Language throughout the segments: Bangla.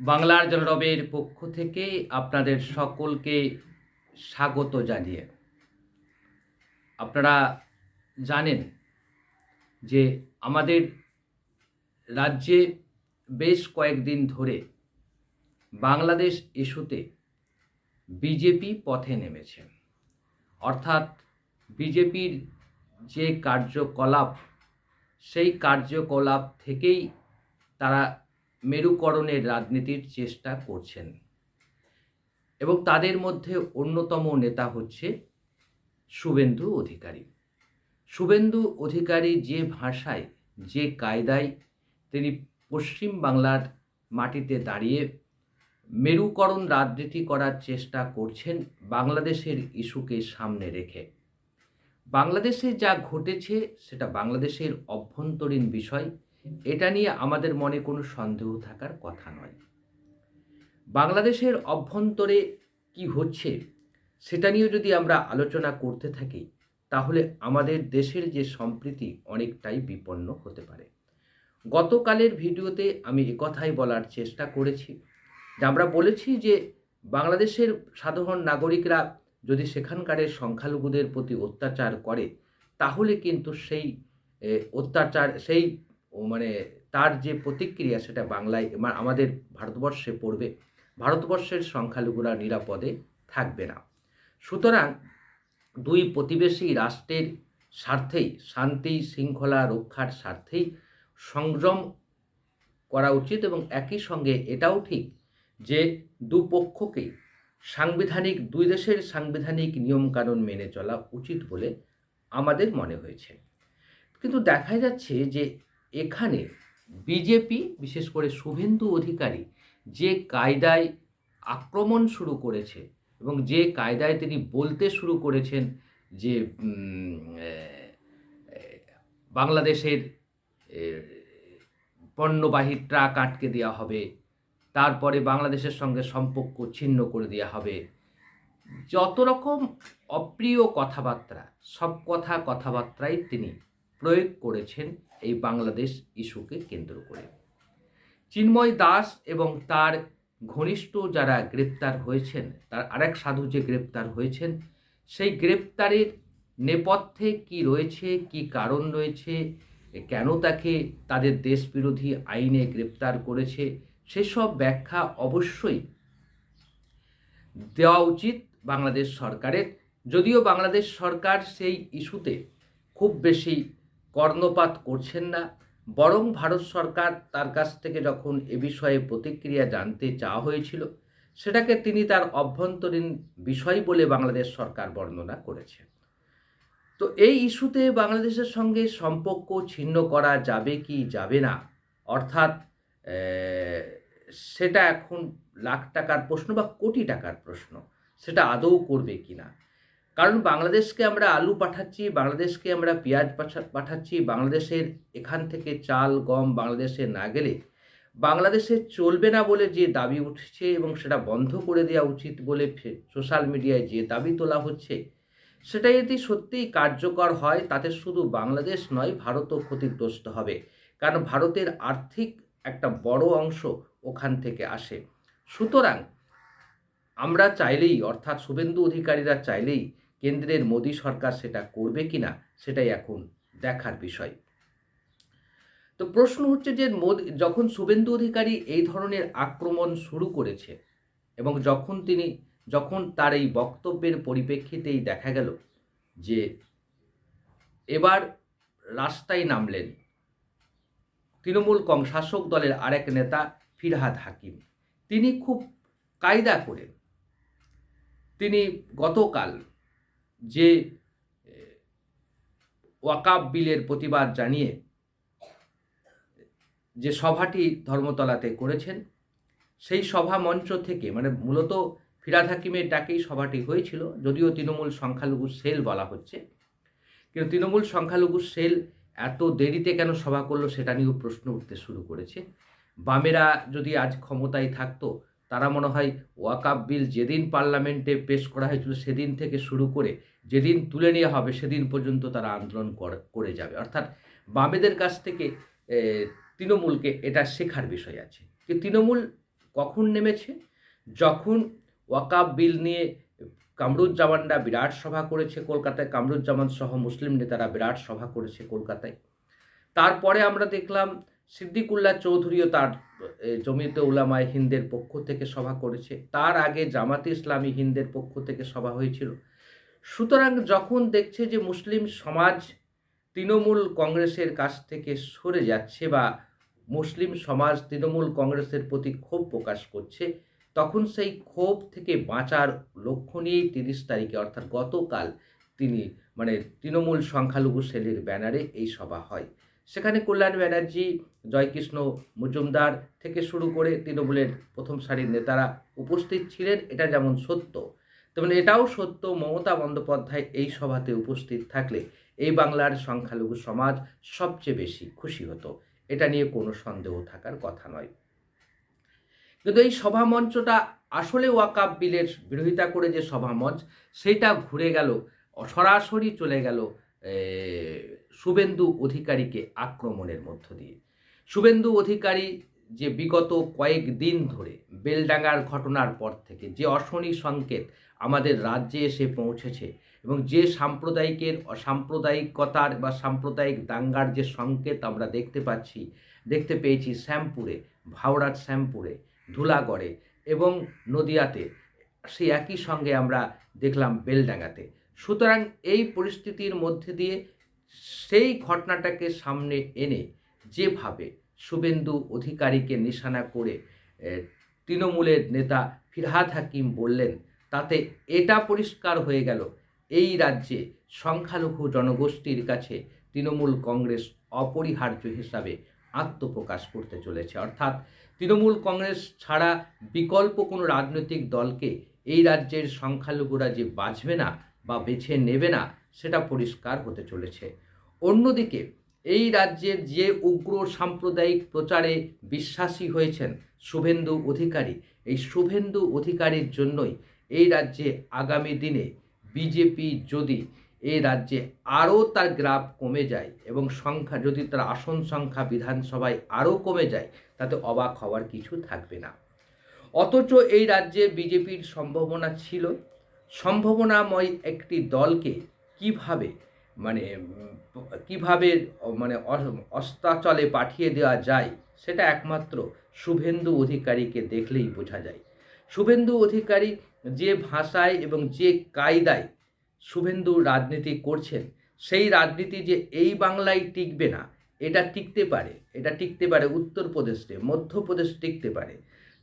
বাংলার জলরবের পক্ষ থেকে আপনাদের সকলকে স্বাগত জানিয়ে। আপনারা জানেন যে আমাদের রাজ্যে বেশ কয়েকদিন ধরে বাংলাদেশ ইস্যুতে বিজেপি পথে নেমেছে। অর্থাৎ বিজেপির যে কার্যকলাপ, সেই কার্যকলাপ থেকেই তারা মেরুকরণের রাজনীতির চেষ্টা করছেন। এবং তাদের মধ্যে অন্যতম নেতা হচ্ছে শুভেন্দু অধিকারী। শুভেন্দু অধিকারী যে ভাষায়, যে কায়দায় তিনি পশ্চিম বাংলার মাটিতে দাঁড়িয়ে মেরুকরণ রাজনীতি করার চেষ্টা করছেন বাংলাদেশের ইস্যুকে সামনে রেখে। বাংলাদেশে যা ঘটেছে, সেটা বাংলাদেশের অভ্যন্তরীণ বিষয় এটা নিয়ে আমাদের মনে কোনো সন্দেহ থাকার কথা নয়। বাংলাদেশের অভ্যন্তরে কি হচ্ছে সেটা নিয়ে যদি আমরা আলোচনা করতে থাকি, তাহলে আমাদের দেশের যে সম্প্রীতি অনেকটাই বিপন্ন হতে পারে। গতকালের ভিডিওতে আমি একথাই বলার চেষ্টা করেছি যে আমরা বলেছি যে বাংলাদেশের সাধারণ নাগরিকরা যদি সেখানকারের সংখ্যালঘুদের প্রতি অত্যাচার করে, তাহলে কিন্তু সেই অত্যাচার, সেই মানে তার যে প্রতিক্রিয়া সেটা বাংলায় আমাদের ভারতবর্ষে পড়বে। ভারতবর্ষের সংখ্যালঘুরা নিরাপদে থাকবে না। সুতরাং দুই প্রতিবেশী রাষ্ট্রের স্বার্থেই, শান্তি, শৃঙ্খলা রক্ষার স্বার্থেই সংযম করা উচিত এবং একই সঙ্গে এটাও ঠিক যে দুপক্ষকে সাংবিধানিক, দুই দেশের সাংবিধানিক নিয়মকানুন মেনে চলা উচিত বলে আমাদের মনে হয়েছে। কিন্তু দেখা যাচ্ছে যে এখানে বিজেপি, বিশেষ করে শুভেন্দু অধিকারী, যে কায়দায় আক্রমণ শুরু করেছে এবং যে কায়দায় তিনি বলতে শুরু করেছেন যে বাংলাদেশের পণ্যবাহী ট্রাক আটকে দেওয়া হবে, তারপরে বাংলাদেশের সঙ্গে সম্পর্ক ছিন্ন করে দেওয়া হবে, যত রকম অপ্রিয় কথাবার্তা, সব কথা কথাবার্তাই তিনি প্রয়োগ করেছেন এই বাংলাদেশ ইস্যুকে কেন্দ্র করে। চিন্ময় দাস এবং তার ঘনিষ্ঠ যারা গ্রেপ্তার হয়েছেন, তার আরেক সাধু যে গ্রেপ্তার হয়েছেন, সেই গ্রেপ্তারের নেপথ্যে কি রয়েছে, কি কারণ রয়েছে, কেন তাকে তাদের দেশবিরোধী আইনে গ্রেপ্তার করেছে, সেসব ব্যাখ্যা অবশ্যই দেওয়া উচিত বাংলাদেশ সরকারের। যদিও বাংলাদেশ সরকার সেই ইস্যুতে খুব বেশি কর্ণপাত করছেন না। বরং ভারত সরকার তার কাছ থেকে যখন এ বিষয়ে প্রতিক্রিয়া জানতে চাওয়া হয়েছিল, সেটাকে তিনি তার অভ্যন্তরীণ বিষয় বলে বাংলাদেশ সরকার বর্ণনা করেছে তো এই ইস্যুতে বাংলাদেশের সঙ্গে সম্পর্ক ছিন্ন করা যাবে কি যাবে না? অর্থাৎ সেটা এখন লাখ টাকার প্রশ্ন বা কোটি টাকার প্রশ্ন, সেটা আদৌ করবে কি না? কারণ বাংলাদেশকে আমরা আলু পাঠাচ্ছি, বাংলাদেশকে আমরা পেঁয়াজ পাঠাচ্ছি, বাংলাদেশের এখান থেকে চাল, গম বাংলাদেশে না গেলে বাংলাদেশে চলবে না বলে যে দাবি উঠছে এবং সেটা বন্ধ করে দেওয়া উচিত বলে সোশ্যাল মিডিয়ায় যে দাবি তোলা হচ্ছে সেটা যদি সত্যিই কার্যকর হয়, তাতে শুধু বাংলাদেশ নয়, ভারতও ক্ষতিগ্রস্ত হবে। কারণ ভারতের আর্থিক একটা বড় অংশ ওখান থেকে আসে। সুতরাং আমরা চাইলেই, অর্থাৎ শুভেন্দু অধিকারীরা চাইলেই কেন্দ্রের মোদী সরকার সেটা করবে কি না সেটাই এখন দেখার বিষয়। তো প্রশ্ন হচ্ছে যে মোদী, যখন শুভেন্দু অধিকারী এই ধরনের আক্রমণ শুরু করেছে এবং যখন তিনি, যখন তার এই বক্তব্যের পরিপ্রেক্ষিতেই দেখা গেল যে এবার রাস্তায় নামলেন তৃণমূল কং, শাসক দলের আরেক নেতা ফিরহাদ হাকিম। তিনি খুব কায়দা করে, তিনি গতকাল যে ওয়াকাব বিলের প্রতিবাদ জানিয়ে যে সভাটি ধর্মতলাতে করেছেন, সেই সভা মঞ্চ থেকে মানে মূলত ফিরাদ হাকিমের ডাকেই সভাটি হয়েছিল, যদিও তৃণমূল সংখ্যালঘু সেল বলা হচ্ছে। কিন্তু তৃণমূল সংখ্যালঘু সেল এত দেরিতে কেন সভা করল সেটা নিয়েও প্রশ্ন উঠতে শুরু করেছে। বামেরা যদি আজ ক্ষমতায় থাকতো তারা মনে হয় ওয়াকাব বিল যেদিন পার্লামেন্টে পেশ করা হয়েছিল সেদিন থেকে শুরু করে যেদিন তুলে নেওয়া হবে সেদিন পর্যন্ত তারা আন্দোলন কর- যাবে। অর্থাৎ বামেদের কাছ থেকে তৃণমূলকে এটা শেখার বিষয় আছে যে তৃণমূল কখন নেমেছে? যখন ওয়াকাব বিল নিয়ে কামরুজ্জামানরা বিরাট সভা করেছে কলকাতায়, কামরুজ্জামান সহ মুসলিম নেতারা বিরাট সভা করেছে কলকাতায়। তারপরে আমরা দেখলাম সিদ্দিকুল্লাহ চৌধুরীও তার জমিতে উলামায় হিন্দের পক্ষ থেকে সভা করেছে। তার আগে জামাতে ইসলামী হিন্দের পক্ষ থেকে সভা হয়েছিল। সুতরাং যখন দেখছে যে মুসলিম সমাজ তৃণমূল কংগ্রেসের কাছ থেকে সরে যাচ্ছে বা মুসলিম সমাজ তৃণমূল কংগ্রেসের প্রতি ক্ষোভ প্রকাশ করছে, তখন সেই ক্ষোভ থেকে বাঁচার লক্ষ্য নিয়েই তিরিশ তারিখে, অর্থাৎ গতকাল তিনি মানে তৃণমূল সংখ্যালঘু সেলের ব্যানারে এই সভা হয়। সেখানে কল্যাণ ব্যানার্জি জয়কৃষ্ণ মজুমদার থেকে শুরু করে তৃণমূলের প্রথম সারির নেতারা উপস্থিত ছিলেন। এটা যেমন সত্য, তেমন এটাও সত্য মমতা বন্দ্যোপাধ্যায় এই সভাতে উপস্থিত থাকলে এই বাংলার সংখ্যালঘু সমাজ সবচেয়ে বেশি খুশি হতো। এটা নিয়ে কোনো সন্দেহ থাকার কথা নয়। কিন্তু এই সভা মঞ্চটা আসলে ওয়াকাব বিলের বিরোধিতা করে যে সভা মঞ্চ, সেটা ঘুরে গেল, সরাসরি চলে গেল শুভেন্দু অধিকারীকে আক্রমণের মধ্য দিয়ে। শুভেন্দু অধিকারী যে বিগত কয়েক দিন ধরে বেলডাঙ্গার ঘটনার পর থেকে যে অশনি সংকেত আমাদের রাজ্যে এসে পৌঁছেছে এবং যে সাম্প্রদায়িকের, অসাম্প্রদায়িকতার বা সাম্প্রদায়িক দাঙ্গার যে সংকেত আমরা দেখতে পাচ্ছি, দেখতে পেয়েছি শ্যামপুরে ভাওড়ার শ্যামপুরে, ধুলাগড়ে এবং নদিয়াতে, সেই একই সঙ্গে আমরা দেখলাম বেলডাঙ্গাতে। সুতরাং এই পরিস্থিতির মধ্যে দিয়ে সেই ঘটনাটাকে সামনে এনে যেভাবে শুভেন্দু অধিকারীকে নিশানা করে তৃণমূলের নেতা ফিরহাদ হাকিম বললেন, তাতে এটা পরিষ্কার হয়ে গেল। এই রাজ্যে সংখ্যালঘু জনগোষ্ঠীর কাছে তৃণমূল কংগ্রেস অপরিহার্য হিসাবে আত্মপ্রকাশ করতে চলেছে। অর্থাৎ তৃণমূল কংগ্রেস ছাড়া বিকল্প কোনো রাজনৈতিক দলকে এই রাজ্যের সংখ্যালঘুরা যে বাঁচবে না বা বেছে নেবে না, সেটা পরিষ্কার হতে চলেছে। অন্যদিকে এই রাজ্যের যে উগ্র সাম্প্রদায়িক প্রচারে বিশ্বাসী হয়েছেন শুভেন্দু অধিকারী, এই শুভেন্দু অধিকারীর জন্যই এই রাজ্যে আগামী দিনে বিজেপি যদি এই রাজ্যে আরও তার গ্রাফ কমে যায় এবং সংখ্যা, যদি তার আসন সংখ্যা বিধানসভায় আরও কমে যায়, তাতে অবাক হওয়ার কিছু থাকবে না। অথচ এই রাজ্যে বিজেপির সম্ভাবনা ছিল। সম্ভাবনাময় একটি দলকে কীভাবে মানে কীভাবে মানে অস্তাচলে পাঠিয়ে দেওয়া যায়, সেটা একমাত্র শুভেন্দু অধিকারীকে দেখলেই বোঝা যায়। শুভেন্দু অধিকারী যে ভাষায় এবং যে কায়দায় শুভেন্দু রাজনীতি করছেন, সেই রাজনীতি যে এই বাংলায় টিকবে না, এটা টিকতে পারে, এটা টিকতে পারে উত্তরপ্রদেশে, মধ্যপ্রদেশ টিকতে পারে।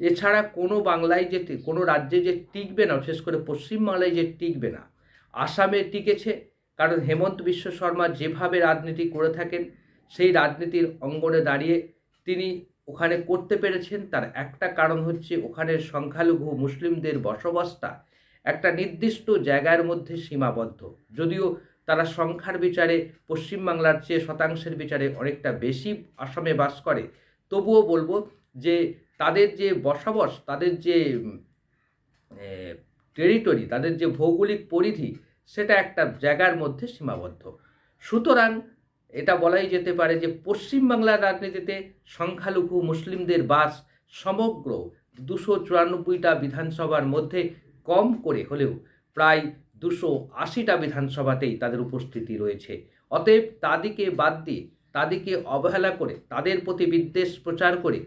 এছাড়া কোনো বাংলায় যে, কোনো রাজ্যে যে টিকবে না, বিশেষ করে পশ্চিমবাংলায় যে টিকবে না, আসামে টিকেছে কারণ হেমন্ত বিশ্ব শর্মা যেভাবে রাজনীতি করে থাকেন, সেই রাজনীতির অঙ্গনে দাঁড়িয়ে তিনি ওখানে করতে পেরেছেন। তার একটা কারণ হচ্ছে ওখানের সংখ্যালঘু মুসলিমদের বসবাসটা একটা নির্দিষ্ট জায়গার মধ্যে সীমাবদ্ধ। যদিও তারা সংখ্যার বিচারে, পশ্চিমবাংলার চেয়ে শতাংশের বিচারে অনেকটা বেশি আসামে বাস করে, তবুও বলব যে তাদের যে বসবাস, তাদের যে টেরিটরি তাদের যে ভৌগোলিক পরিধি সেটা একটা জায়গার মধ্যে সীমাবদ্ধ। সুতরাং এটা বলাই যেতে পারে যে পশ্চিমবাংলার রাজনীতিতে সংখ্যালঘু মুসলিমদের বাস সমগ্র দুশো চুরানব্বইটা বিধানসভার মধ্যে কম করে হলেও প্রায় দুশো আশিটা বিধানসভাতেই তাদের উপস্থিতি রয়েছে। অতএব তাদিকে বাদ দিয়ে তাদেরকে অবহেলা করে, তাদের প্রতি বিদ্বেষ প্রচার করে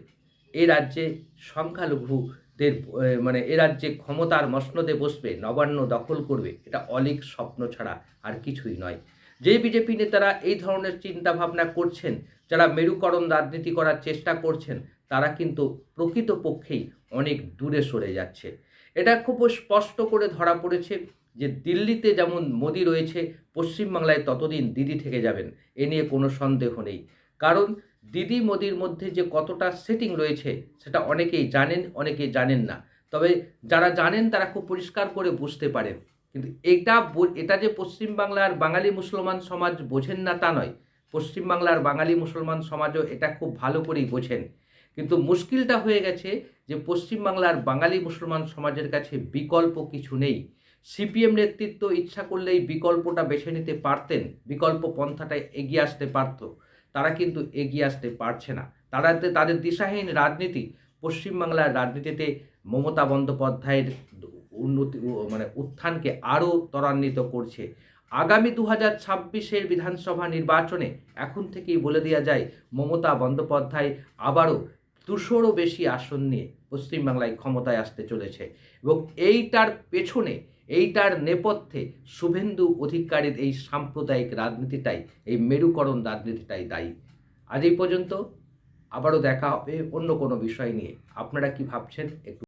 এ রাজ্যে সংখ্যালঘুদের আহ, মানে এ রাজ্যে ক্ষমতার মসনদে বসবে নবান্ন দখল করবে এটা অলিক স্বপ্ন ছাড়া আর কিছুই নয়। যে বিজেপি নেতারা এই ধরনের চিন্তা ভাবনা করছেন যারা মেরুকরণ রাজনীতি করার চেষ্টা করছেন তারা কিন্তু প্রকৃতপক্ষেই অনেক দূরে সরে যাচ্ছে। এটা খুব স্পষ্ট করে ধরা পড়েছে যে দিল্লিতে যেমন মোদি রয়েছে পশ্চিমবাংলায় ততদিন দিদি থেকে যাবেন এ নিয়ে কোনো সন্দেহ নেই। কারণ দিদি মোদির মধ্যে যে কতটা সেটিং রয়েছে, সেটা অনেকেই জানেন অনেকেই জানেন না। তবে যারা জানেন, তারা খুব পরিষ্কার করে বুঝতে পারেন। কিন্তু এটা এটা যে পশ্চিমবাংলার বাঙালি মুসলমান সমাজ বোঝেন না তা নয়। পশ্চিমবাংলার বাঙালি মুসলমান সমাজও এটা খুব ভালো করেই বোঝেন। কিন্তু মুশকিলটা হয়ে গেছে যে পশ্চিমবাংলার বাঙালি মুসলমান সমাজের কাছে বিকল্প কিছু নেই। সিপিএম নেতৃত্ব ইচ্ছা করলেই বিকল্পটা বেছে নিতে পারতেন, বিকল্প পন্থাটা এগিয়ে আসতে পারত। তারা কিন্তু এগিয়ে আসতে পারছে না। তারা তাদের দিশাহীন রাজনীতি, পশ্চিমবাংলার রাজনীতিতে মমতা বন্দ্যোপাধ্যায়ের উন্নতি মানে উত্থানকে আরও ত্বরান্বিত করছে। আগামী দু হাজার ছাব্বিশের বিধানসভা নির্বাচনে এখন থেকেই বলে দেওয়া যায়, মমতা বন্দ্যোপাধ্যায় আবারও দুশোরও বেশি আসন নিয়ে পশ্চিমবাংলায় ক্ষমতায় আসতে চলেছে এবং এইটার পেছনে, এইটার নেপথ্যে শুভেন্দু অধিকারীর এই সাম্প্রদায়িক রাজনীতিটাই, এই মেরুকরণ রাজনীতিটাই দায়ী। আজ এই পর্যন্ত, আবারও দেখা হবে অন্য কোনো বিষয় নিয়ে। আপনারা কি ভাবছেন? একটু